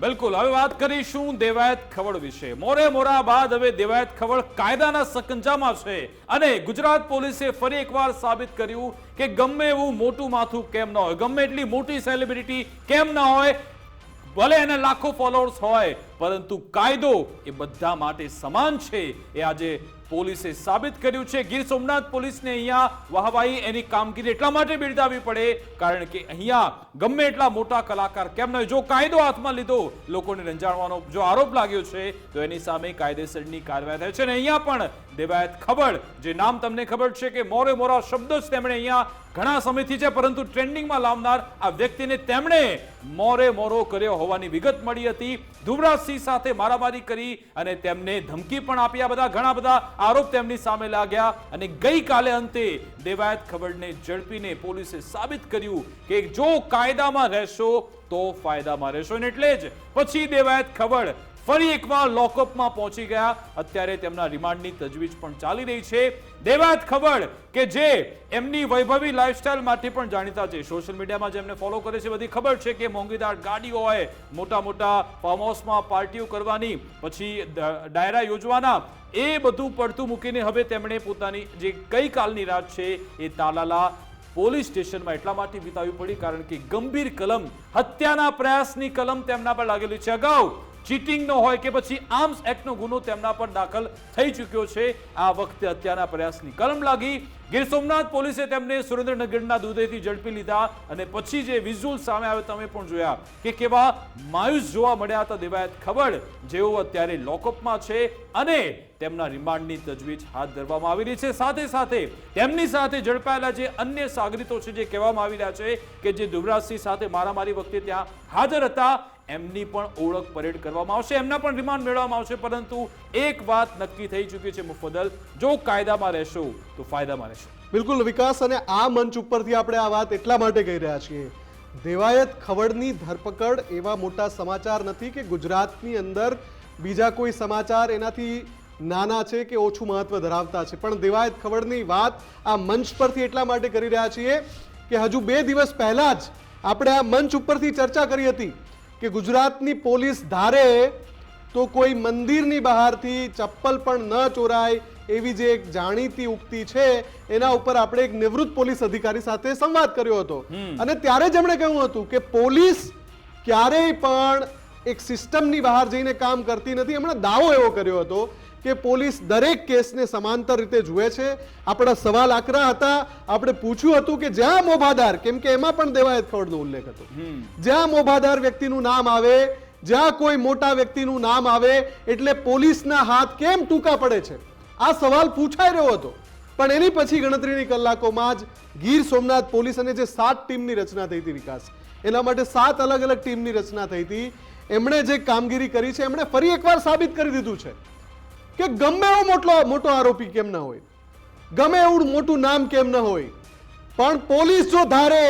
બિલકુલ, હવે વાત કરીશું દેવાયત ખવડ વિશે. મોરે મોરા બાદ હવે દેવાયત ખવડ કાયદાના સકંજામાં છે. અને ગુજરાત પોલીસે ફરી એકવાર સાબિત કર્યું કે ગમે એવું મોટું માથું કેમ ન હોય. ગમે એટલી મોટી સેલિબ્રિટી કેમ ન હોય, ભલે એને લાખો ફોલોઅર્સ હોય પરંતુ કાયદો એ બધા માટે સમાન છે. એ આજે પોલીસે સાબિત કર્યું છે. ગીર સોમનાથ પોલીસને અહીંયા વાહવાહી એની કામગીરી એટલા માટે બિરદાવી પડે, કારણ કે અહીંયા ગમે એટલા મોટા કલાકાર કેમ ન જો કાયદો હાથમાં લીધો, લોકોને રંજાડવાનો જો આરોપ લાગ્યો છે, તો એની સામે કાયદેસરની કાર્યવાહી થાય છે. અને અહીંયા પણ દેવાયત ખબર, જે નામ તમને ખબર છે કે મોરે મોરા શબ્દો જ તેમણે અહીંયા ઘણા સમયથી છે, પરંતુ ટ્રેન્ડિંગમાં લાવનાર આ વ્યક્તિને તેમણે મોરે મોરો કર્યો હોવાની વિગત મળી હતી. ધુવરાજસિંહ સાથે મારામારી કરી અને તેમને ધમકી પણ આપી. આ બધા ઘણા બધા આરોપ તેમની સામે લાગ્યા અને ગઈકાલે અંતે દેવાયત ખબરને ઝડપીને પોલીસે સાબિત કર્યું કે જો કાયદામાં રહેશો તો ફાયદામાં રહેશો. અને એટલે જ પછી દેવાયત ખબર ફરી એકવાર લોકઅપમાં પહોંચી ગયા. અત્યારે તેમના રિમાન્ડની તજવીજ પણ ચાલી રહી છે. દેવાત ખબર કે જે એમની વૈભવી લાઇફસ્ટાઇલ માટે પણ જાણીતા છે. સોશિયલ મીડિયામાં જેમને ફોલો કરે છે, બધી ખબર છે કે મોંઘીદાર ગાડીઓ હોય મોટા મોટા ફાર્મ હાઉસમાં પાર્ટીઓ કરવાની, પછી ડાયરા યોજવાના, એ બધું પડતું મૂકીને હવે તેમણે પોતાની જે ગઈકાલની રાત છે એ તાલાલા પોલીસ સ્ટેશનમાં એટલા માટે વિતાવી પડી, કારણ કે ગંભીર કલમ, હત્યાના પ્રયાસની કલમ તેમના પર લાગેલી છે. અગાઉ ચીટિંગનો હોય કે પછી આર્મ્સ એક્ટનો ગુનો તેમના પર દાખલ થઈ ચૂક્યો છે. આ વખતે હત્યાના પ્રયાસની કલમ લાગી. ગીર સોમનાથ પોલીસે તેમને સુરેન્દ્રનગરના દુધેથી ઝડપી લીધા અને પછી જે વિઝ્યુઅલ સામે આવે તમે પણ જોયા કે કેવા માયુસ જોવા મળ્યા હતા દેવાયત ખબર, જેઓ અત્યારે લોકઅપમાં છે અને તેમના રિમાન્ડની તજવીજ હાથ ધરવામાં આવી રહી છે. સાથે સાથે તેમની સાથે ઝડપાયેલા જે અન્ય સાગરીતો છે જે કહેવામાં આવી રહ્યા છે કે જે દુવરાજસિંહ સાથે મારામારી વખતે ત્યાં હાજર હતા એમની પણ ઓળખ પરેડ કરવામાં આવશે, એમના પણ રિમાન્ડ મેળવવામાં આવશે, પરંતુ એક વાત નક્કી થઈ ચૂકી છે મુફદ્દલ. જો કાયદામાં રહેશો, તો ફાયદામાં રહેશો. બિલકુલ, વિકાસ અને આ મંચ ઉપરથી આપણે આ વાત એટલા માટે કહી રહ્યા છીએ. દેવાયત ખવડની ધરપકડ એવા મોટા સમાચાર નથી કે ગુજરાતની અંદર બીજા કોઈ સમાચાર એનાથી નાના છે કે ઓછું મહત્વ ધરાવતા છે. પણ દેવાયત ખવડની વાત આ મંચ પરથી એટલા માટે કરી રહ્યા છીએ કે હજુ બે દિવસ પહેલા જ આપણે આ મંચ ઉપરથી ચર્ચા કરી હતી કે ગુજરાતની પોલીસ ધારે તો કોઈ મંદિરની બહારથી ચપ્પલ પણ ન ચોરાય એવી જે એક જાણીતી ઉક્તિ છે એના ઉપર આપણે એક નિવૃત્ત પોલીસ અધિકારી સાથે સંવાદ કર્યો હતો. અને ત્યારે જ એમણે કહ્યું હતું કે પોલીસ ક્યારેય પણ એક સિસ્ટમની બહાર જઈને કામ કરતી નથી. એમણે દાવો એવો કર્યો હતો કે પોલીસ દરેક કેસને સમાંતર રીતે જુએ છે. આપણા સવાલ આકરા હતા. આપણે પૂછ્યું હતું કે જ્યાં મોભાદાર કેમ કે એમાં પણ દેવાયત ખવડનો ઉલ્લેખ હતો. જ્યાં મોભાદાર વ્યક્તિનું નામ આવે જ્યાં કોઈ મોટા વ્યક્તિનું નામ આવે એટલે પોલીસના હાથ કેમ ટૂંકા પડે છે? આ સવાલ પૂછાઈ રહ્યો હતો. પણ એની પછી ગણતરીની કલાકોમાં જ ગીર સોમનાથ પોલીસ અને જે સાત ટીમની રચના થઈ હતી વિકાસ એના માટે સાત અલગ અલગ ટીમની રચના થઈ હતી. એમણે જે કામગીરી કરી છે એમણે ફરી એકવાર સાબિત કરી દીધું છે. કે ગમે એવો મોટો મોટો આરોપી કેમ ન હોય? ગમે એવું મોટું નામ કેમ ન હોય? પણ પોલીસ જો ધારે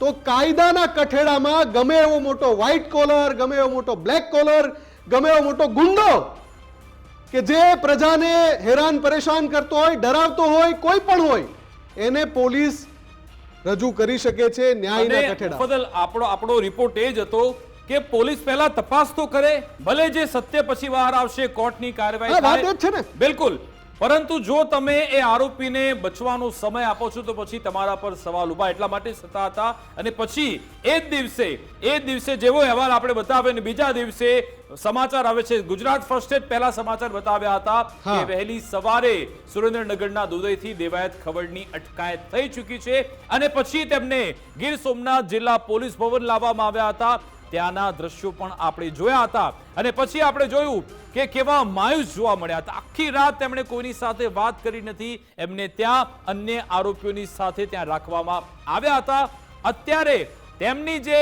તો કાયદાના કઠેડામાં ગમે એવો મોટો વ્હાઇટ કોલર ગમે એવો મોટો બ્લેક કોલર ગમે એવો મોટો ગુંડો કે જે પ્રજાને હેરાન પરેશાન કરતો હોય ડરાવતો હોય કોઈ પણ હોય એને પોલીસ રજૂ કરી શકે છે ન્યાયના કઠેડા. આપણો આપણો રિપોર્ટ એ જ હતો કે પોલીસ પહેલા તપાસ તો કરે ભલે જે સત્ય પછી બહાર આવશે કોર્ટની કાર્યવાહી. છે ને. બિલકુલ. પરંતુ જો તમે એ આરોપીને બચવાનો સમય આપો છો તો પછી તમારા પર સવાલ ઊભા એટલા માટે થતા હતા. અને પછી એ જ દિવસે એ જ દિવસે જેવો અહેવાલ આપણે બતાવ્યો ને બીજા દિવસે સમાચાર આવે છે. ગુજરાત ફર્સ્ટે જ પહેલા સમાચાર બતાવ્યા હતા કે વહેલી સવારે સુરેન્દ્રનગરના દુધઈથી દેવાયત ખવડની અટકાયત થઈ ચૂકી છે. અને પછી તેમને ગીર સોમનાથ જિલ્લા પોલીસ ભવન લાવવામાં આવ્યા હતા. ત્યાંના દ્રશ્યો પણ આપણે જોયા હતા. અને પછી આપણે જોયું કે કેવા માયુસ જોવા મળ્યા હતા. આખી રાત તેમણે કોઈની સાથે વાત કરી નથી. એમને ત્યાં અન્ય આરોપીઓની સાથે ત્યાં રાખવામાં આવ્યા હતા. અત્યારે તેમની જે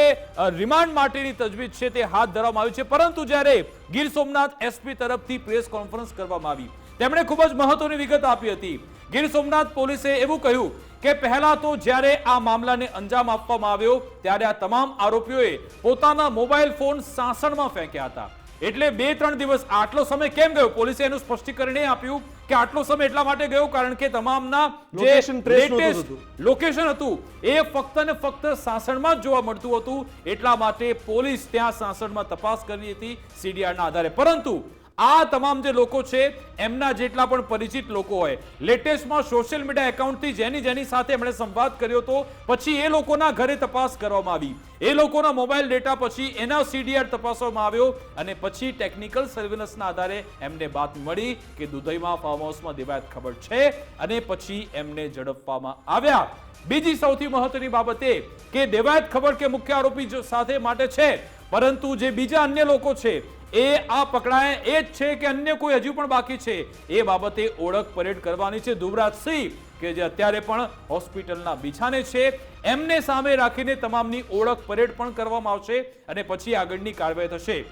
રિમાન્ડ માટેની તજવીજ છે તે હાથ ધરવામાં આવી છે. પરંતુ જ્યારે ગીર સોમનાથ એસપી તરફથી પ્રેસ કોન્ફરન્સ કરવામાં આવી. તેમણે ખૂબ જ મહત્વની વિગત આપી હતી. ગીર સોમનાથ પોલીસે એવું કહ્યું કે પહેલા તો જ્યારે આ મામલાને અંજામ આપવામાં આવ્યો ત્યારે આ તમામ આરોપીઓએ પોતાના મોબાઈલ ફોન સાસણમાં ફેંક્યા હતા. એટલે બે ત્રણ દિવસ આટલો સમય કેમ ગયો? પોલીસે એનું સ્પષ્ટીકરણ એ આપ્યું કે આટલો સમય એટલા માટે ગયો કારણ કે તમામના જે થતું. લોકેશન હતું એ ફક્ત ને ફક્ત સાસણમાં જ જોવા મળતું હતું. એટલા માટે પોલીસ ત્યાં સાસણમાં તપાસ કરી હતી સીડીઆરના આધારે. પરંતુ આ તમામ જે લોકો છે, એમના જેટલા પણ પરિચિત લોકો હોય. લેટેસ્ટમાં સોશિયલ મીડિયા એકાઉન્ટથી જેની જેની સાથે એમણે સંવાદ કર્યો હતો પછી એ લોકોના ઘરે તપાસ કરવામાં આવી. એ લોકોના મોબાઈલ ડેટા પછી એના સીડીઆર તપાસવામાં આવ્યો અને પછી ટેકનિકલ સર્વેલન્સના આધારે એમને વાત મળી કે દુધઈમાં ફાર્મ હાઉસમાં દેવાયત ખબર છે અને પછી એમને ઝડપવામાં આવ્યા. બીજી સૌથી મહત્વની બાબત એ કે દેવાયત ખબર કે મુખ્ય આરોપી સાથે માટે છે, પરંતુ જે બીજા અન્ય લોકો છે એ આ પકડાય, એ જ છે કે અન્ય કોઈ હજુ પણ બાકી છે. એ બાબતે ઓળખ પરેડ કરવાની છે ધુવરાજસિંહ કે જે અત્યારે પણ હોસ્પિટલના બિછાને છે. એમને સામે રાખીને તમામની ઓળખ પરેડ પણ કરવામાં આવશે અને પછી આગળની કાર્યવાહી થશે.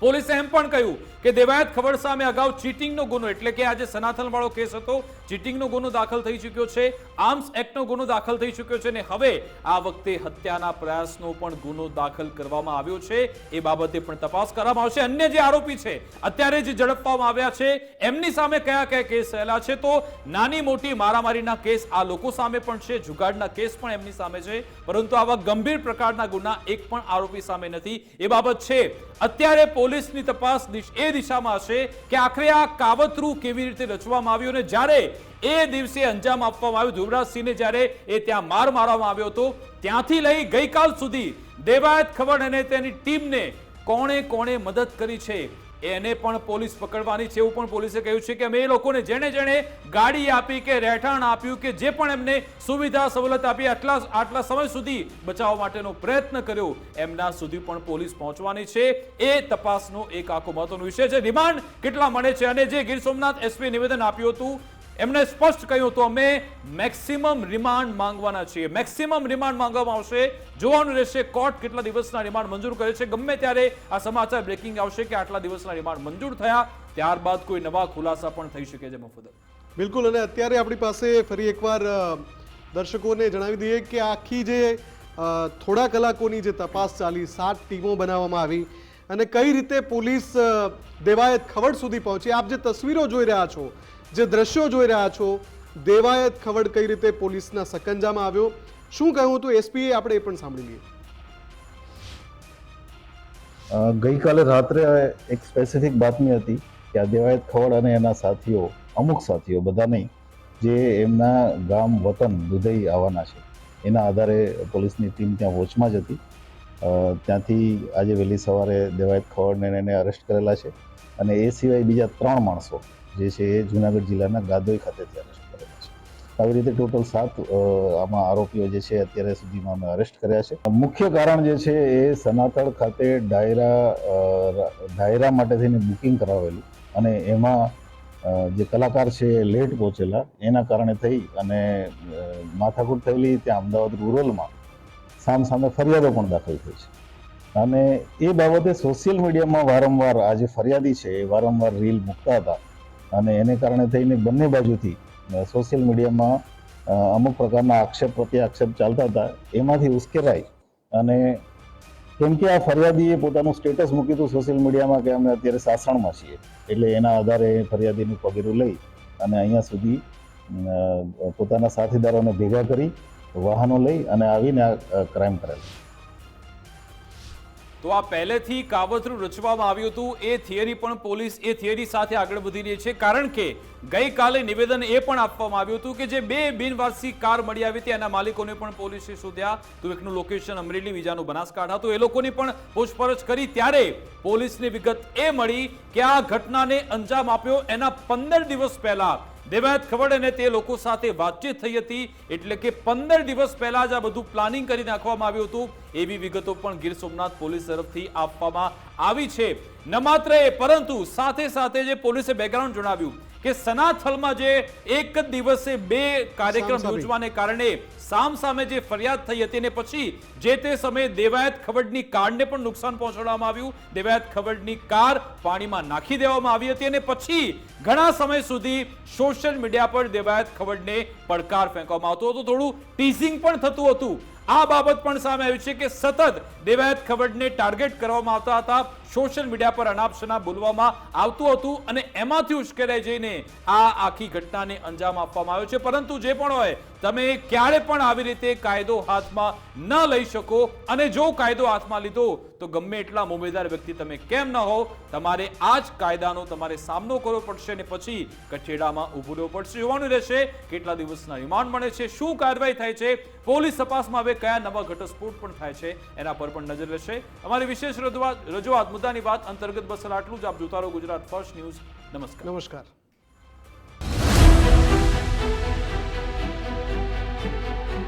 પોલીસે એમ પણ કહ્યું કે દેવાયત ખબર સામે અગાઉ ચીટિંગનો ગુનો, એટલે કે આજે સનાથન વાળો કેસ હતો, ચીટિંગનો ગુનો દાખલ થઈ ચૂક્યો છે, આર્મ્સ એક્ટનો ગુનો દાખલ થઈ ચૂક્યો છે અને હવે આ વખતે હત્યાના પ્રયાસનો પણ ગુનો દાખલ કરવામાં આવ્યો છે. એ બાબતે પણ તપાસ કરવામાં આવશે. અન્ય જે આરોપી છે, અત્યારે જે ઝડપવામાં આવ્યા છે, એમની સામે કયા કયા કેસ થયેલા છે તો નાની મોટી મારામારીના કેસ આ લોકો સામે પણ છે, જુગાડના કેસ પણ એમની સામે છે, પરંતુ આવા ગંભીર પ્રકારના ગુના એક પણ આરોપી સામે નથી. એ બાબત છે. અત્યારે પોલીસની તપાસ એ દિશામાં હશે કે આખરે આ કાવતરું કેવી રીતે રચવામાં આવ્યું અને જ્યારે એ દિવસે અંજામ આપવામાં આવ્યું ધ્રુવરાજસિંહને જ્યારે એ ત્યાં માર મારવામાં આવ્યો હતો, ત્યાંથી લઈ ગઈકાલ સુધી દેવાયત ખવડ અને તેની ટીમને કોણે કોણે મદદ કરી છે? એને પણ પોલીસ પકડવાની છે એવું પણ પોલીસે કહ્યું છે કે અમે એ લોકોને જેણે જેણે ગાડી આપી કે રહેઠાણ આપ્યું કે જે પણ એમને સુવિધા સવલત આપી આટલા આટલા સમય સુધી બચાવવા માટેનો પ્રયત્ન કર્યો, એમના સુધી પણ પોલીસ પહોંચવાની છે. એ તપાસનો એક આખો મહત્વનો વિષય છે. રિમાન્ડ કેટલા મળે છે અને જે ગીર સોમનાથ એસપી નિવેદન આપ્યું હતું એમણે સ્પષ્ટ કહ્યું તો અમે મેક્સિમમ રિમાન્ડ માંગવાના છીએ. મેક્સિમમ રિમાન્ડ માંગવામાં આવશે. જોવાનું રહેશે કોર્ટ કેટલા દિવસના રિમાન્ડ મંજૂર કરે છે. ગમે ત્યારે આ સમાચાર બ્રેકિંગ આવશે કે આટલા દિવસના રિમાન્ડ મંજૂર થયા, ત્યારબાદ કોઈ નવા ખુલાસા પણ થઈ શકે છે મફુદલ બિલકુલ, અને અત્યારે આપણી પાસે ફરી એકવાર દર્શકોને જણાવી દઈએ કે આખી જે થોડા કલાકોની જે તપાસ ચાલી, સાત ટીમો બનાવવામાં આવી, અને કઈ રીતે પોલીસ દેવાયત ખવડ સુધી પહોંચી. આપ જે તસવીરો જોઈ રહ્યા છો જે દ્રશ્યો જોઈ રહ્યા છો, દેવાયત ખવડ કઈ રીતે પોલીસના સકંજામાં આવ્યો? શું કહ્યું હતું? એસપીએ આપણે એ પણ સાંભળી લઈએ. ગઈકાલે રાત્રે એક સ્પેસિફિક બાતમી હતી કે આ દેવાયત ખવડ અને એના સાથીઓ, અમુક સાથીઓ બધા નહીં જે એમના ગામ, વતન, દુધઈ આવવાના છે, એના આધારે પોલીસની ટીમ ત્યાં વોચમાં જ હતી. ત્યાંથી આજે વહેલી સવારે દેવાયત ખવડને એને અરેસ્ટ કરેલા છે. અને એ સિવાય બીજા ત્રણ માણસો જે છે એ જુનાગઢ જિલ્લાના ગાદોઈ ખાતે અરેસ્ટ કરેલા છે. આવી રીતે ટોટલ સાત આમાં આરોપીઓ જે છે અત્યારે સુધીમાં અમે અરેસ્ટ કર્યા છે. મુખ્ય કારણ જે છે એ સનાતળ ખાતે ડાયરા ડાયરા માટે થઈને બુકિંગ કરાવેલું અને એમાં જે કલાકાર છે એ લેટ પહોંચેલા. એના કારણે થઈ અને માથાકૂટ થયેલી ત્યાં અમદાવાદ રૂરલમાં સામ સામે ફરિયાદો પણ દાખલ થઈ છે. અને એ બાબતે સોશિયલ મીડિયામાં વારંવાર આ જે ફરિયાદી છે, એ વારંવાર રીલ મૂકતા હતા. અને એને કારણે થઈને બંને બાજુથી સોશિયલ મીડિયામાં અમુક પ્રકારના આક્ષેપ પ્રત્યે આક્ષેપ ચાલતા હતા. એમાંથી ઉશ્કેરાઈ. અને કેમ કે આ ફરિયાદીએ પોતાનું સ્ટેટસ મૂક્યું હતું સોશિયલ મીડિયામાં કે અમે અત્યારે સાસણમાં છીએ. એટલે એના આધારે ફરિયાદીનું પગેરું લઈ અને અહીંયા સુધી પોતાના સાથીદારોને ભેગા કરી, વાહનો લઈ અને આવીને આ ક્રાઇમ કરેલ. તો આ પહેલેથી કાવતરું રચવામાં આવ્યું હતું. એ થિયરી પણ પોલીસ એ થિયરી સાથે આગળ વધી રહી છે. કારણ કે ગઈકાલે નિવેદન એ પણ આપવામાં આવ્યું હતું કે જે બે બિનવારસી કાર મળી આવી હતી, એના માલિકોને પણ પોલીસે શોધ્યા. તો એકનું લોકેશન અમરેલી, બીજાનું બનાસકાંઠા. તો એ લોકોની પણ પૂછપરછ કરી. ત્યારે પોલીસની વિગત એ મળી કે આ ઘટનાને અંજામ આપ્યો. એના પંદર દિવસ પહેલા દેવાયત ખવડ અને તે લોકો સાથે વાતચીત થઈ હતી, એટલે કે પંદર દિવસ પહેલા જ આ બધું પ્લાનિંગ કરી નાખવામાં આવ્યું હતું. એવી વિગતો પણ ગીર સોમનાથ પોલીસ તરફથી આપવામાં આવી છે. ન માત્ર એ, પરંતુ સાથે સાથે જે પોલીસે બેકગ્રાઉન્ડ જણાવ્યું કે સનાથલમાં જે એક જ દિવસે બે કાર્યક્રમ યોજવાને કારણે સામ સામે જે ફરિયાદ થઈ હતી અને પછી જે તે સમયે દેવાયત ખવડની કારને પણ નુકસાન પહોંચાડવામાં આવ્યું. દેવાયત ખવડની કાર પાણીમાં નાખી દેવામાં આવી હતી અને પછી ઘણા સમય સુધી સોશિયલ મીડિયા પર દેવાયત ખવડને પડકાર ફેંકવામાં આવતો હતો. થોડું ટીઝિંગ પણ થતું હતું. આ બાબત પણ સામે આવી છે કે સતત દેવાયત ખવડને ટાર્ગેટ કરવામાં આવતા હતા. સોશિયલ મીડિયા પર અનાપશના બોલવામાં આવતું હતું અને એમાંથી ઉશ્કેરાઈ જઈને આ આખી ઘટનાને અંજામ આપવામાં આવ્યો છે. પરંતુ જે પણ હોય, તમે ક્યારે પણ આવી રીતે કાયદો હાથમાં ન લઈ શકો અને જો કાયદો હાથમાં લીધો, તો ગમે એટલા મોમેદાર વ્યક્તિ તમે કેમ ન હો? તમારે આ જ કાયદાનો તમારે સામનો કરવો પડશે અને પછી કઠેડામાં ઊભું રહેવું પડશે. જોવાનું રહેશે કેટલા દિવસના રિમાન્ડ મળે છે, શું કાર્યવાહી થાય છે, પોલીસ તપાસમાં હવે કયા નવા ઘટસ્ફોટ પણ થાય છે, એના પર પણ નજર રહેશે. અમારી વિશેષ રજૂઆત મુદ્દાની વાત અંતર્ગત બસ આટલું જ આપ જોતા રહો ગુજરાત ફર્સ્ટ ન્યૂઝ. નમસ્કાર. નમસ્કાર.